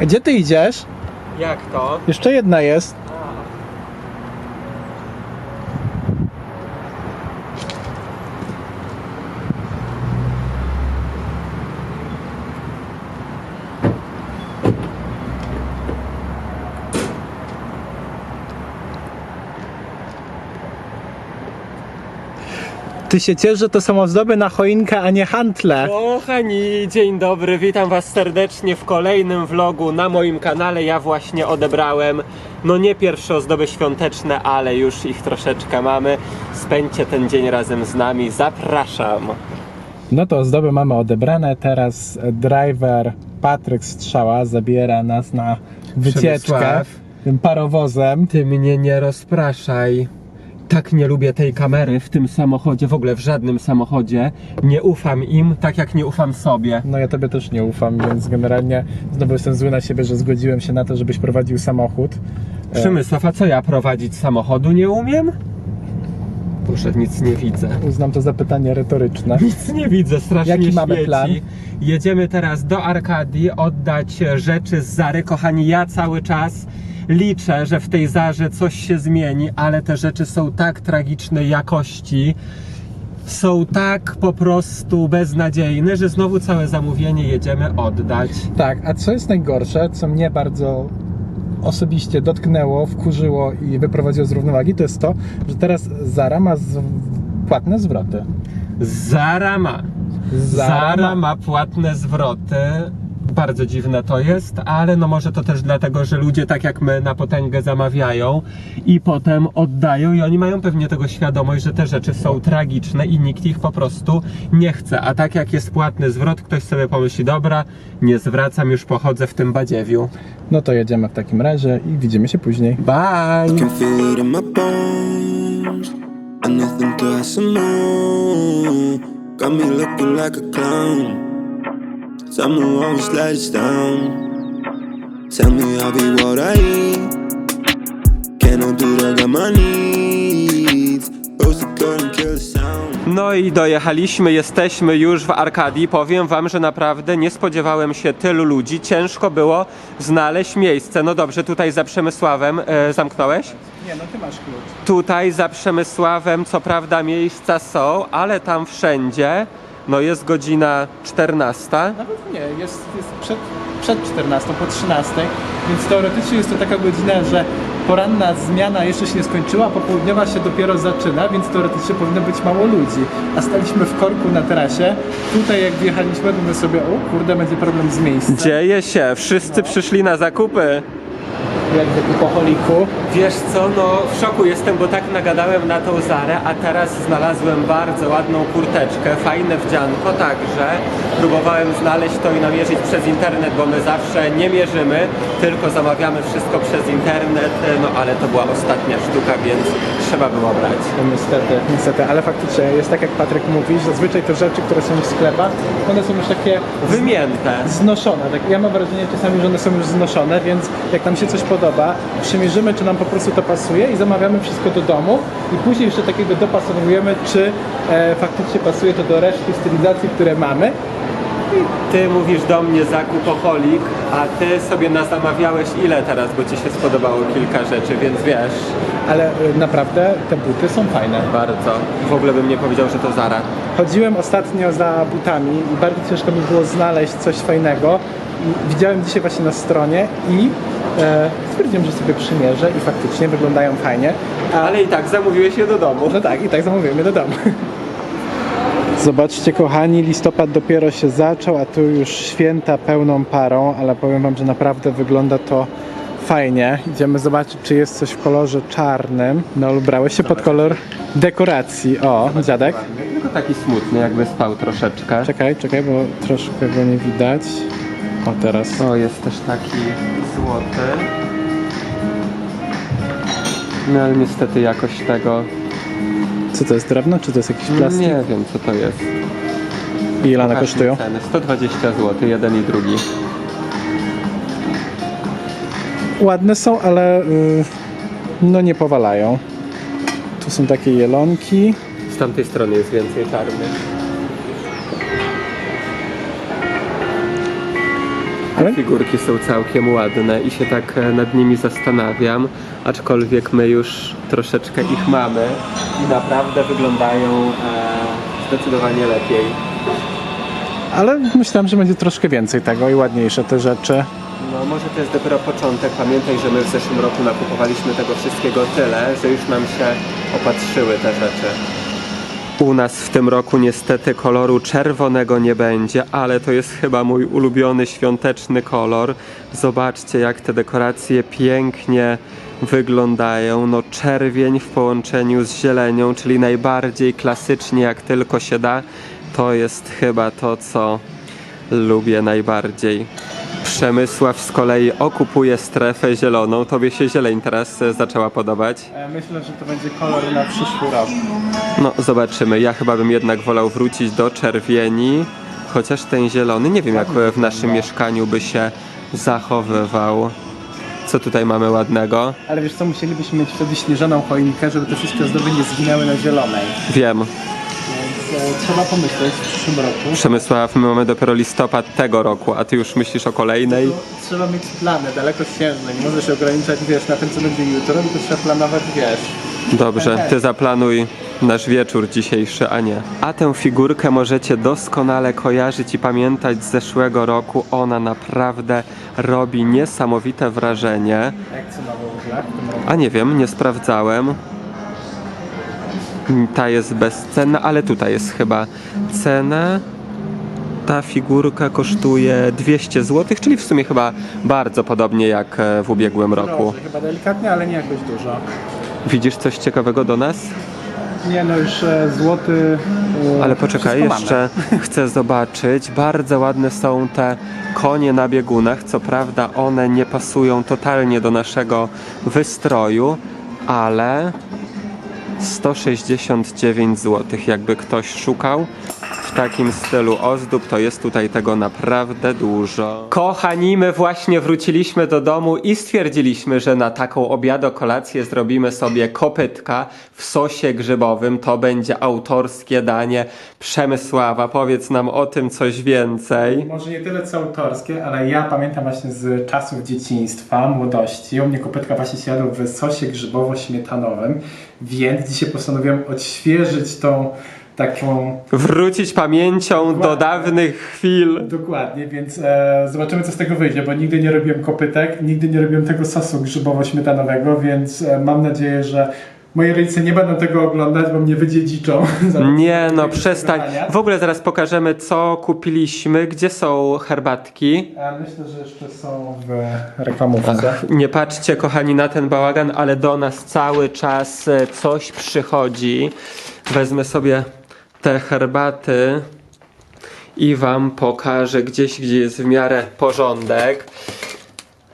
Gdzie ty idziesz? Jak to? Jeszcze jedna jest. Ty się ciesz, że to są ozdoby na choinkę, a nie hantle. Kochani, dzień dobry, witam was serdecznie w kolejnym vlogu na moim kanale. Ja właśnie odebrałem, no nie pierwsze ozdoby świąteczne, ale już ich troszeczkę mamy. Spędźcie ten dzień razem z nami, zapraszam. No to ozdoby mamy odebrane. Teraz driver Patryk Strzała zabiera nas na wycieczkę Przemysław. tym parowozem. Ty mnie nie rozpraszaj. Tak nie lubię tej kamery w tym samochodzie, w ogóle w żadnym samochodzie. Nie ufam im, tak jak nie ufam sobie. No ja tobie też nie ufam, więc generalnie znowu jestem zły na siebie, że zgodziłem się na to, żebyś prowadził samochód. E, Przemysław, a co ja prowadzić samochodu nie umiem? Boże, nic nie widzę. Uznam to za pytanie retoryczne. Nic nie widzę, strasznie Jaki mamy świeci. plan? Jedziemy teraz do Arkadii, oddać rzeczy z Zary. Kochani, ja cały czas liczę, że w tej Zarze coś się zmieni, ale te rzeczy są tak tragicznej jakości, są tak po prostu beznadziejne, że znowu całe zamówienie jedziemy oddać. Tak, a co jest najgorsze, co mnie bardzo osobiście dotknęło, wkurzyło i wyprowadziło z równowagi, to jest to, że teraz Zara ma z... płatne zwroty. Zara ma. Zara Zara ma- ma płatne zwroty. Bardzo dziwne to jest, ale no może to też dlatego, że ludzie tak jak my na potęgę zamawiają i potem oddają i oni mają pewnie tego świadomość, że te rzeczy są tragiczne i nikt ich po prostu nie chce. A tak jak jest płatny zwrot, ktoś sobie pomyśli, dobra, nie zwracam, już pochodzę w tym badziewiu. No to jedziemy w takim razie i widzimy się później. Bye! Someone always us down. Tell me I'll be what I eat. Can I do that? Got my needs. Rose the and kill the sound. No i dojechaliśmy, jesteśmy już w Arkadii. Powiem wam, że naprawdę nie spodziewałem się tylu ludzi. Ciężko było znaleźć miejsce. No dobrze, tutaj za Przemysławem e, zamknąłeś? Nie, no ty masz klucz. Tutaj za Przemysławem co prawda miejsca są, ale tam wszędzie no jest godzina 14. Nawet nie, jest, jest przed, przed 14, po 13, więc teoretycznie jest to taka godzina, że poranna zmiana jeszcze się nie skończyła, popołudniowa się dopiero zaczyna, więc teoretycznie powinno być mało ludzi. A staliśmy w korku na trasie. Tutaj jak wjechaliśmy, to my sobie, o kurde, będzie problem z miejscem. Dzieje się, wszyscy przyszli na zakupy. Jak w kupoholiku. Wiesz co, no w szoku jestem, bo tak nagadałem na tą Zarę, a teraz znalazłem bardzo ładną kurteczkę, fajne wdzianko także. Próbowałem znaleźć to i namierzyć przez internet, bo my zawsze nie mierzymy, tylko zamawiamy wszystko przez internet, no ale to była ostatnia sztuka, więc trzeba było brać. No niestety, niestety, ale faktycznie jest tak jak Patryk mówi, że zazwyczaj te rzeczy, które są w sklepach, one są już takie Wymięte. znoszone. Tak, ja mam wrażenie czasami, że one są już znoszone, więc jak nam się coś podoba, przymierzymy, czy nam po prostu to pasuje i zamawiamy wszystko do domu i później jeszcze takiego dopasowujemy, czy e, faktycznie pasuje to do reszty stylizacji, które mamy. Ty mówisz do mnie zakupoholik, a ty sobie nazamawiałeś ile teraz, bo ci się spodobało kilka rzeczy, więc wiesz, Ale e, naprawdę te buty są fajne. bardzo. W ogóle bym nie powiedział, że to Zara. Chodziłem ostatnio za butami i bardzo ciężko mi było znaleźć coś fajnego. I widziałem dzisiaj właśnie na stronie i stwierdziłem, że sobie przymierzę i faktycznie wyglądają fajnie. A, Ale i tak zamówiłeś je do domu. No tak, i tak zamówimy do domu. Zobaczcie kochani, listopad dopiero się zaczął, a tu już święta pełną parą, ale powiem wam, że naprawdę wygląda to fajnie. Idziemy zobaczyć, czy jest coś w kolorze czarnym. No, ubrałeś się pod kolor dekoracji. O, dziadek. Tylko taki smutny, jakby spał troszeczkę. Czekaj, czekaj, bo troszkę go nie widać. O, teraz. O, jest też taki złoty. No ale niestety jakoś tego Co to jest, drewno, czy to jest jakiś plastik? nie wiem co to jest. I ile one Pokaż mi kosztują? Ceny. 120 zł, jeden i drugi. Ładne są, ale y, no nie powalają. Tu są takie jelonki. Z tamtej strony jest więcej czarnych. Oj. Figurki są całkiem ładne i się tak e, nad nimi zastanawiam, aczkolwiek my już troszeczkę ich mamy i naprawdę wyglądają e, zdecydowanie lepiej. Ale myślałem, że będzie troszkę więcej tego i ładniejsze te rzeczy. No może to jest dopiero początek. Pamiętaj, że my w zeszłym roku nakupowaliśmy tego wszystkiego tyle, że już nam się opatrzyły te rzeczy. U nas w tym roku niestety koloru czerwonego nie będzie, ale to jest chyba mój ulubiony świąteczny kolor. Zobaczcie jak te dekoracje pięknie wyglądają. No czerwień w połączeniu z zielenią, czyli najbardziej klasycznie jak tylko się da. To jest chyba to, co lubię najbardziej. Przemysław z kolei okupuje strefę zieloną. Tobie się zieleń teraz e, zaczęła podobać. E, Myślę, że to będzie kolor na przyszły rok. No, zobaczymy. Ja chyba bym jednak wolał wrócić do czerwieni, chociaż ten zielony, nie wiem jak w naszym mieszkaniu by się zachowywał. Co tutaj mamy ładnego? Ale wiesz co, musielibyśmy mieć wtedy śnieżaną choinkę, żeby te wszystkie ozdoby nie zginęły na zielonej. Wiem, trzeba pomyśleć w przyszłym roku. Przemysław, my mamy dopiero listopad tego roku, a ty już myślisz o kolejnej? Trzeba mieć plany dalekosiężne, nie możesz się ograniczać, wiesz, na tym co będzie jutro, tylko trzeba planować, wiesz. Dobrze, ty zaplanuj nasz wieczór dzisiejszy, a nie. A tę figurkę możecie doskonale kojarzyć i pamiętać z zeszłego roku. Ona naprawdę robi niesamowite wrażenie. Jak w ogóle w? A nie wiem, nie sprawdzałem. Ta jest bezcenna, ale tutaj jest chyba cena. Ta figurka kosztuje 200 zł, czyli w sumie chyba bardzo podobnie jak e, w ubiegłym roku. Drożej, chyba delikatnie, ale nie jakoś dużo. Widzisz coś ciekawego do nas? Nie no, już e, złoty... e, Ale poczekaj, wszystko mamy. jeszcze chcę zobaczyć. Bardzo ładne są te konie na biegunach. Co prawda one nie pasują totalnie do naszego wystroju, ale 169 zł. Jakby ktoś szukał w takim stylu ozdób, to jest tutaj tego naprawdę dużo. Kochani, my właśnie wróciliśmy do domu i stwierdziliśmy, że na taką obiado kolację zrobimy sobie kopytka w sosie grzybowym. To będzie autorskie danie Przemysława. Powiedz nam o tym coś więcej. Może nie tyle co autorskie, ale ja pamiętam właśnie z czasów dzieciństwa, młodości. U mnie kopytka właśnie się w sosie grzybowo-śmietanowym, więc dzisiaj postanowiłem odświeżyć tą taką Wrócić pamięcią do Dokładnie. dawnych chwil. Dokładnie, więc e, zobaczymy co z tego wyjdzie, bo nigdy nie robiłem kopytek, nigdy nie robiłem tego sosu grzybowo-śmietanowego, więc e, mam nadzieję, że moi rodzice nie będą tego oglądać, bo mnie wydziedziczą. Nie no, przestań. W ogóle zaraz pokażemy, co kupiliśmy, gdzie są herbatki. A myślę, że jeszcze są w reklamówce. Nie patrzcie, kochani, na ten bałagan, ale do nas cały czas e, coś przychodzi. Wezmę sobie te herbaty i Wam pokażę gdzieś, gdzie jest w miarę porządek.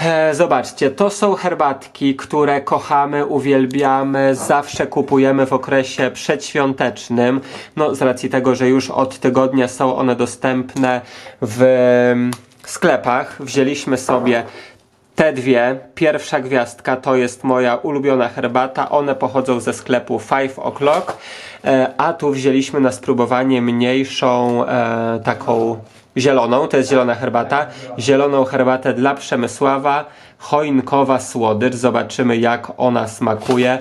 E, Zobaczcie, to są herbatki, które kochamy, uwielbiamy, zawsze kupujemy w okresie przedświątecznym. No, z racji tego, że już od tygodnia są one dostępne w mm, sklepach, wzięliśmy sobie te dwie. Pierwsza gwiazdka to jest moja ulubiona herbata. One pochodzą ze sklepu Five O'Clock, a tu wzięliśmy na spróbowanie mniejszą e, taką zieloną, to jest zielona herbata. Zieloną herbatę dla Przemysława, choinkowa słodycz. Zobaczymy jak ona smakuje,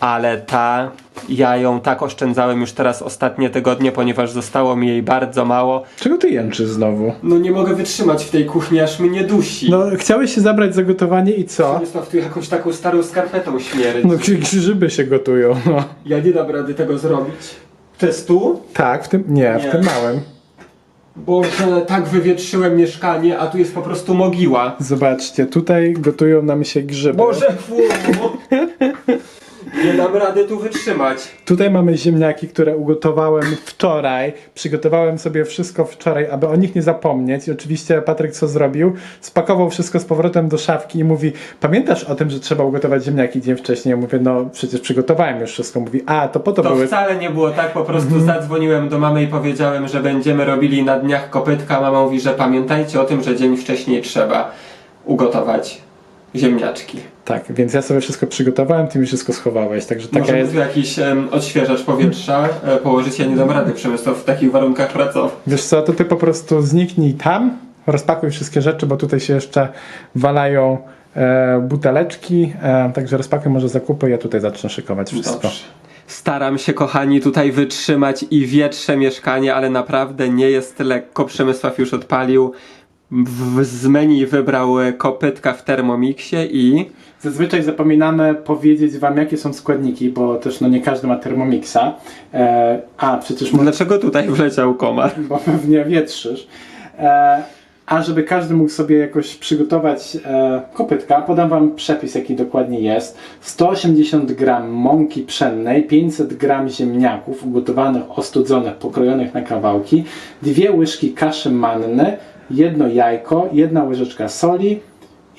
ale ta ja ją tak oszczędzałem już teraz ostatnie tygodnie, ponieważ zostało mi jej bardzo mało. Czego ty jęczysz znowu? No nie mogę wytrzymać w tej kuchni, aż mnie dusi. No, chciałeś się zabrać za gotowanie i co? Przemysław tu jakąś taką starą skarpetą śmierdzi. No, grzy- grzyby się gotują. No. Ja nie dam rady tego zrobić. To jest tu? Tak, w tym, nie, Nie. w tym małym. Boże, tak wywietrzyłem mieszkanie, a tu jest po prostu mogiła. Zobaczcie, tutaj gotują nam się grzyby. Boże, fu. Dam rady tu wytrzymać. Tutaj mamy ziemniaki, które ugotowałem wczoraj. Przygotowałem sobie wszystko wczoraj, aby o nich nie zapomnieć. I oczywiście Patryk co zrobił? Spakował wszystko z powrotem do szafki i mówi: Pamiętasz o tym, że trzeba ugotować ziemniaki dzień wcześniej? Ja mówię: No, przecież przygotowałem już wszystko. Mówi: A, to po to, To były. wcale nie było tak, po prostu zadzwoniłem do mamy i powiedziałem, że będziemy robili na dniach kopytka. Mama mówi, że pamiętajcie o tym, że dzień wcześniej trzeba ugotować ziemniaczki. Tak, więc ja sobie wszystko przygotowałem, ty mi wszystko schowałeś. Także taka Może jest. jakiś em, odświeżacz powietrza e, położyć, ja nie dam rady Przemysław w takich warunkach pracować. Wiesz co, to ty po prostu zniknij tam, rozpakuj wszystkie rzeczy, bo tutaj się jeszcze walają e, buteleczki, e, także rozpakuj może zakupy, ja tutaj zacznę szykować wszystko. Dobrze. Staram się, kochani, tutaj wytrzymać i wietrze mieszkanie, ale naprawdę nie jest lekko. Przemysław już odpalił. W, z menu wybrał e, kopytka w Thermomixie i Zazwyczaj zapominamy powiedzieć wam jakie są składniki, bo też no nie każdy ma Thermomixa. E, a przecież dlaczego tutaj wleciał komar? bo pewnie wietrzysz. E, a żeby każdy mógł sobie jakoś przygotować e, kopytka, podam wam przepis jaki dokładnie jest. 180 g mąki pszennej, 500 g ziemniaków ugotowanych, ostudzonych, pokrojonych na kawałki, dwie łyżki kaszy manny, jedno jajko, jedna łyżeczka soli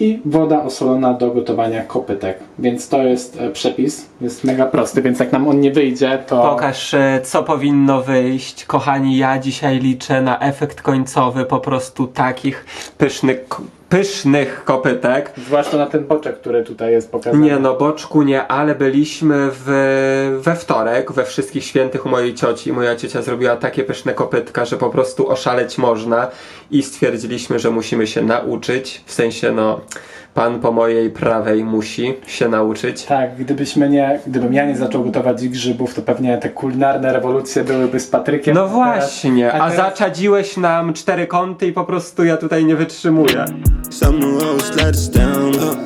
i woda osolona do gotowania kopytek. Więc to jest e, przepis, jest mega prosty, więc jak nam on nie wyjdzie, to... Pokaż, e, co powinno wyjść. Kochani, ja dzisiaj liczę na efekt końcowy po prostu takich pysznych, pysznych kopytek. Zwłaszcza na ten boczek, który tutaj jest pokazany. Nie no, boczku nie, ale byliśmy w, we wtorek, we wszystkich świętych u mojej cioci. Moja ciocia zrobiła takie pyszne kopytka, że po prostu oszaleć można i stwierdziliśmy, że musimy się nauczyć. W sensie, no, pan po mojej prawej musi się nauczyć. Tak, gdybyśmy nie, gdybym ja nie zaczął gotować grzybów, to pewnie te kulinarne rewolucje byłyby z Patrykiem. No a teraz- właśnie, a teraz- zaczadziłeś nam cztery kąty i po prostu ja tutaj nie wytrzymuję.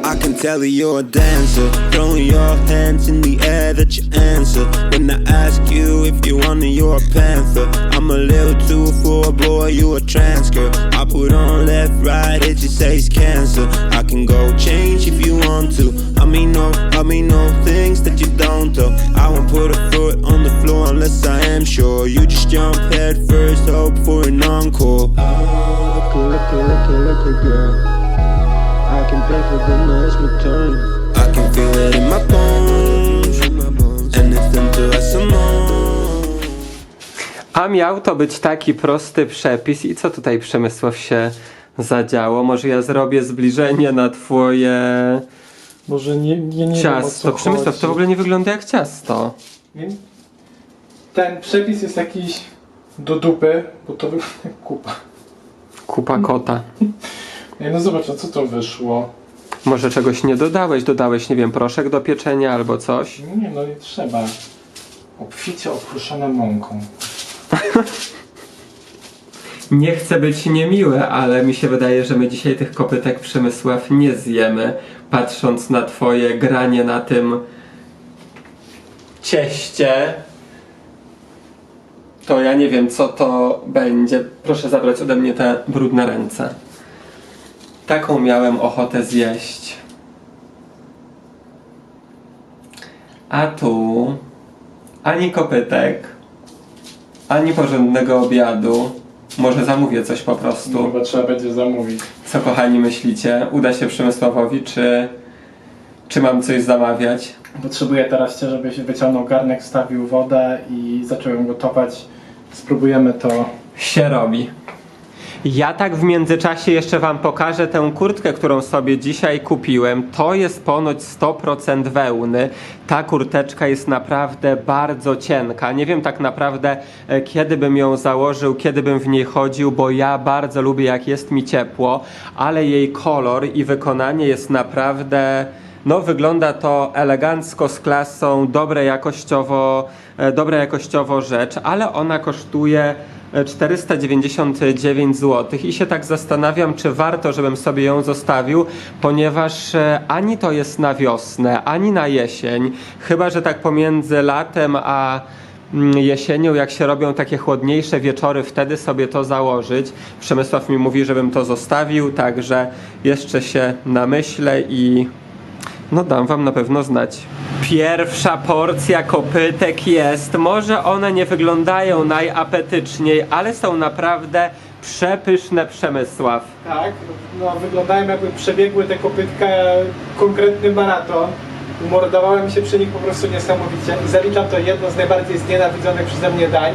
I can tell go change if you want to. I mean, no, I mean, no things that you don't do. I won't put a foot on the floor unless I am sure. You just jump head first, hope for an encore. Look, look, look, look, girl. I can pay for the nice return. I can feel it in my bones. Anything to more. A miał to być taki prosty przepis i co tutaj Przemysław się zadziało? Może ja zrobię zbliżenie na twoje Może nie, nie, nie ciasto. Przemysław, to w ogóle nie wygląda jak ciasto. Ten przepis jest jakiś do dupy, bo to wygląda jak kupa. Kupa kota. Nie, no zobacz, no co to wyszło. Może czegoś nie dodałeś? Dodałeś, nie wiem, proszek do pieczenia albo coś? Nie, no nie trzeba. Obficie okruszone mąką. Nie chcę być niemiły, ale mi się wydaje, że my dzisiaj tych kopytek Przemysław nie zjemy. Patrząc na twoje granie na tym cieście, to ja nie wiem, co to będzie. Proszę zabrać ode mnie te brudne ręce. Taką miałem ochotę zjeść. A tu ani kopytek, ani porządnego obiadu. Może zamówię coś po prostu. Chyba trzeba będzie zamówić. Co kochani myślicie? Uda się Przemysławowi, czy, czy mam coś zamawiać? Potrzebuję teraz cię, żebyś wyciągnął garnek, wstawił wodę i zaczął ją gotować. Spróbujemy to. się robi. Ja tak w międzyczasie jeszcze Wam pokażę tę kurtkę, którą sobie dzisiaj kupiłem. To jest ponoć 100% wełny. Ta kurteczka jest naprawdę bardzo cienka. Nie wiem tak naprawdę, e, kiedy bym ją założył, kiedy bym w niej chodził, bo ja bardzo lubię, jak jest mi ciepło, ale jej kolor i wykonanie jest naprawdę. No, wygląda to elegancko, z klasą, dobre jakościowo, e, dobra jakościowo rzecz, ale ona kosztuje 499 zł i się tak zastanawiam, czy warto, żebym sobie ją zostawił, ponieważ e, ani to jest na wiosnę, ani na jesień, chyba że tak pomiędzy latem a mm, jesienią, jak się robią takie chłodniejsze wieczory, wtedy sobie to założyć. Przemysław mi mówi, żebym to zostawił, także jeszcze się namyślę i no dam wam na pewno znać. Pierwsza porcja kopytek jest. Może one nie wyglądają najapetyczniej, ale są naprawdę przepyszne Przemysław. Tak, no wyglądają jakby przebiegły te kopytka konkretny maraton. Umordowałem się przy nich po prostu niesamowicie zaliczam to jedno z najbardziej znienawidzonych przeze mnie dań.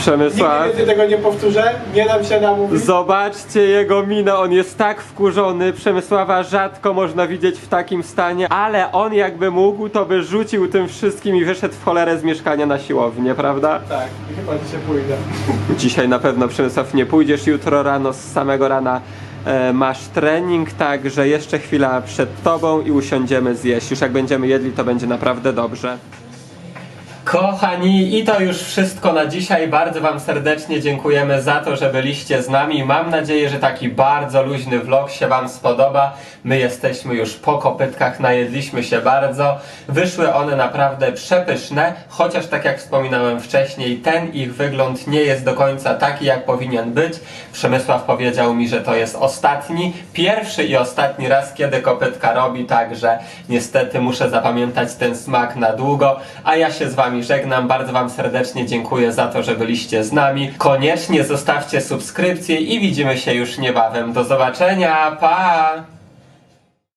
Przemysław. Nigdy więcej tego nie powtórzę, nie dam się namówić. Zobaczcie jego minę, on jest tak wkurzony. Przemysława rzadko można widzieć w takim stanie, ale on jakby mógł, to by rzucił tym wszystkim i wyszedł w cholerę z mieszkania na siłownię, prawda? Tak, i chyba dzisiaj pójdę. Dzisiaj na pewno Przemysław nie pójdziesz, jutro rano z samego rana e, masz trening, także jeszcze chwila przed tobą i usiądziemy zjeść. Już jak będziemy jedli, to będzie naprawdę dobrze. Kochani, i to już wszystko na dzisiaj. Bardzo Wam serdecznie dziękujemy za to, że byliście z nami. Mam nadzieję, że taki bardzo luźny vlog się Wam spodoba. My jesteśmy już po kopytkach, najedliśmy się bardzo. Wyszły one naprawdę przepyszne, chociaż tak jak wspominałem wcześniej, ten ich wygląd nie jest do końca taki, jak powinien być. Przemysław powiedział mi, że to jest ostatni, pierwszy i ostatni raz, kiedy kopytka robi, także niestety muszę zapamiętać ten smak na długo. A ja się z Żegnam. Bardzo Wam serdecznie dziękuję za to, że byliście z nami. Koniecznie zostawcie subskrypcję i widzimy się już niebawem. Do zobaczenia. Pa!